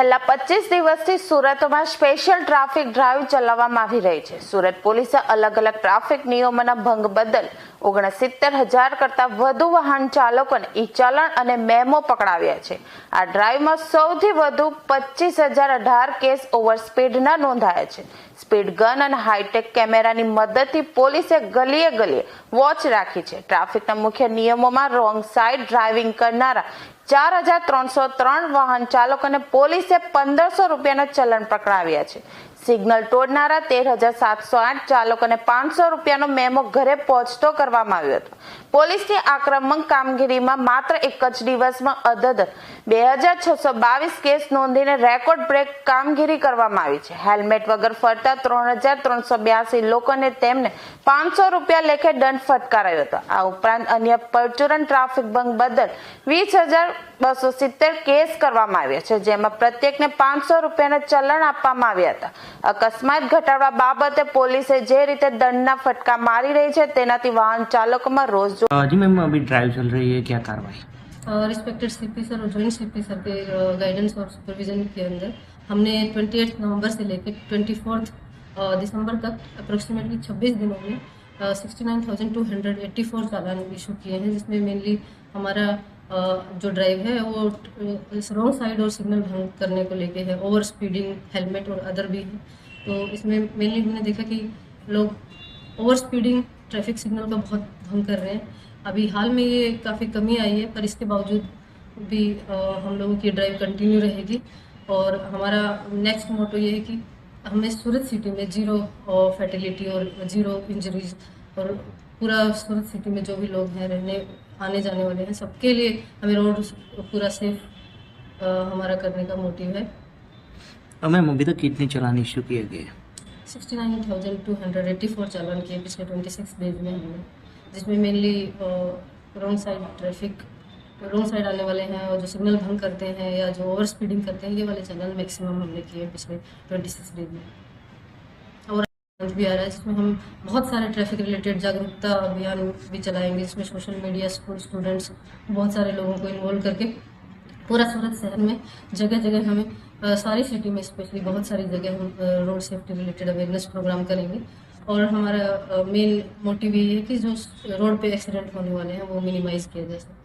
છેલ્લા પચીસ દિવસથી સુરતમાં સ્પેશિયલ ટ્રાફિક ડ્રાઈવ ચલાવવામાં આવી રહી છે. સુરત પોલીસે અલગ અલગ ટ્રાફિક નિયમોના ભંગ બદલ ઓગણસિત્તેર હજાર કરતા વધુ વાહન ચાલકોને ઈ ચલણ અને મેમો પકડાવ્યા છે. આ ડ્રાઈવમાં સૌથી વધુ પચીસ હજાર અઢાર કેસ ઓવર સ્પીડના નોંધાયા છે. સ્પીડ ગન અને હાઈટેક કેમેરાની મદદથી પોલીસે ગલીએ ગલીએ વોચ રાખી છે. ટ્રાફિકના મુખ્ય નિયમોમાં રોંગ સાઈડ ડ્રાઇવિંગ કરનારા ચાર હજાર ત્રણસો ત્રણ વાહન ચાલકોને પોલીસે પંદરસો રૂપિયાના ચલણ પકડાવ્યા છે. સિગ્નલ તોડનારા તેર હજાર સાતસો આઠ ચાલકોને પાંચસો રૂપિયાનો મેમો ઘરે પહોંચતો કરવામાં આવ્યો હતો. પોલીસની આક્રમક કામગીરીમાં માત્ર એક જ દિવસમાં અદદ બે હજાર છસો બાવીસ કેસ નોંધીને રેકોર્ડ બ્રેક કામગીરી કરવામાં આવી છે. હેલ્મેટ વગર ફરતા ત્રણ હજાર ત્રણસો બ્યાસી લોકોને તેમને પાંચસો રૂપિયા લેખે દંડ ફટકારાયો હતો. આ ઉપરાંત અન્ય પરચુરણ ટ્રાફિક ભંગ બદલ વીસ હજાર બસો સિત્તેર કેસ કરવામાં આવ્યા છે, જેમાં પ્રત્યેકને પાંચસો રૂપિયાના ચલણ આપવામાં આવ્યા હતા. અકસ્માત ઘટાડવા બાબતે પોલીસે જે રીતે દંડના ફટકા મારી રહી છે તેનાથી વાહન ચાલકોમાં રોષ अ, जी मैम अभी ड्राइव चल रही है क्या कार्रवाई रिस्पेक्टेड सीपी सर और जॉइंट सीपी सर के गाइडेंस और सुपरविजन के अंदर हमने 28 नवंबर से लेकर ट्वेंटी दिसंबर तक अप्रोक्सीमेटली 26 दिनों में sixty nine thousand two hundred eighty four चालान इशू किए हैं जिसमें मेनली हमारा अ, जो ड्राइव है, वो इस रॉन्ग साइड और सिग्नल भंग करने को लेके है। ओवर स्पीडिंग हेलमेट और अदर भी है। तो इसमें मेनली हमने देखा कि लोग ओवर स्पीडिंग ट्रैफ़िक सिग्नल का बहुत भंग कर रहे हैं। अभी हाल में ये काफ़ी कमी आई है, पर इसके बावजूद भी हम लोगों की ड्राइव कंटिन्यू रहेगी। और हमारा नेक्स्ट मोटो ये है कि हमें सूरत सिटी में ज़ीरो फर्टिलिटी और ज़ीरो इंजरीज और पूरा सूरत सिटी में जो भी लोग हैं, रहने आने जाने वाले हैं। सबके लिए हमें रोड पूरा सेफ़ हमारा करने का मोटिव है। अ, मैम अभी तक कितने चालान इश्यू किए गए? Sixty nine thousand two hundred eighty four चालान किए पिछले ट्वेंटी सिक्स डेज़ में हमने जिसमें mainly wrong side traffic wrong side आने वाले हैं और जो सिग्नल भंग करते हैं या जो ओवर स्पीडिंग करते हैं ये वाले चालान मैक्सिमम हमने किए पिछले ट्वेंटी सिक्स डेज़ में। और भी आ रहा है, जिसमें हम बहुत सारे ट्रैफ़िक रिलेटेड जागरूकता अभियान भी चलाएँगे इसमें सोशल मीडिया स्कूल स्टूडेंट्स बहुत सारे लोगों को इन्वॉल्व करके पूरा सूरत शहर में जगह जगह हमें सारी सिटी में स्पेशली बहुत सारी जगह हम road safety related awareness programme करेंगे। और हमारा मेन मोटिव ये है कि जो रोड पे एक्सीडेंट होने वाले हैं, वो मिनिमाइज किया जा सके।